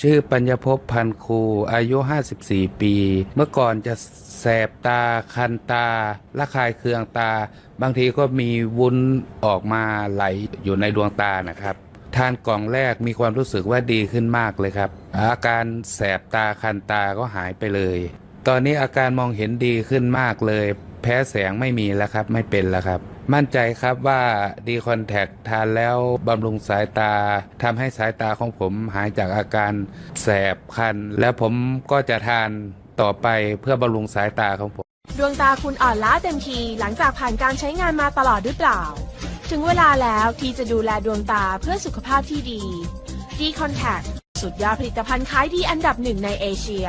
ชื่อปัญญภพพันครูอายุ 54 ปี เมื่อก่อนจะแสบตาคันตาระคายเคืองตา บางทีก็มีวุ้นออกมาไหลอยู่ในดวงตานะครับ ทานกล่องแรกมีความรู้สึกว่าดีขึ้นมากเลยครับ อาการแสบตาคันตาก็หายไปเลย ตอนนี้อาการมองเห็นดีขึ้นมากเลย แพ้แสงไม่มีแล้วครับ ไม่เป็นแล้วครับ มั่นใจครับว่าดีคอนแทคทานแล้วบำรุงสายตาทำให้สายตาของผมหายจากอาการแสบคัน แล้วผมก็จะทานต่อไปเพื่อบำรุงสายตาของผม ดวงตาคุณอ่อนล้าเต็มทีหลังจากผ่านการใช้งานมาตลอดหรือเปล่า ถึงเวลาแล้วที่จะดูแลดวงตาเพื่อสุขภาพที่ดี D Contact สุดยอดผลิตภัณฑ์ขายดีอันดับหนึ่งในเอเชีย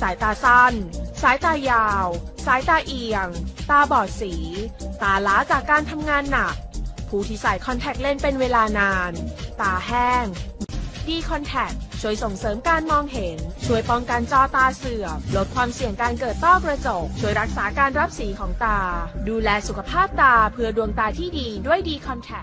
สายตาสั้น สายตายาว สายตาเอียง ตาบอดสี ตาล้าจากการทำงานหนัก ผู้ที่ใส่คอนแทคเลนส์เป็นเวลานาน ตาแห้ง D Contact ช่วยส่งเสริมการมองเห็น ช่วยป้องกันจอตาเสื่อม ลดความเสี่ยงการเกิดต้อกระจก ช่วยรักษาการรับสีของตา ดูแลสุขภาพตาเพื่อดวงตาที่ดีด้วย D Contact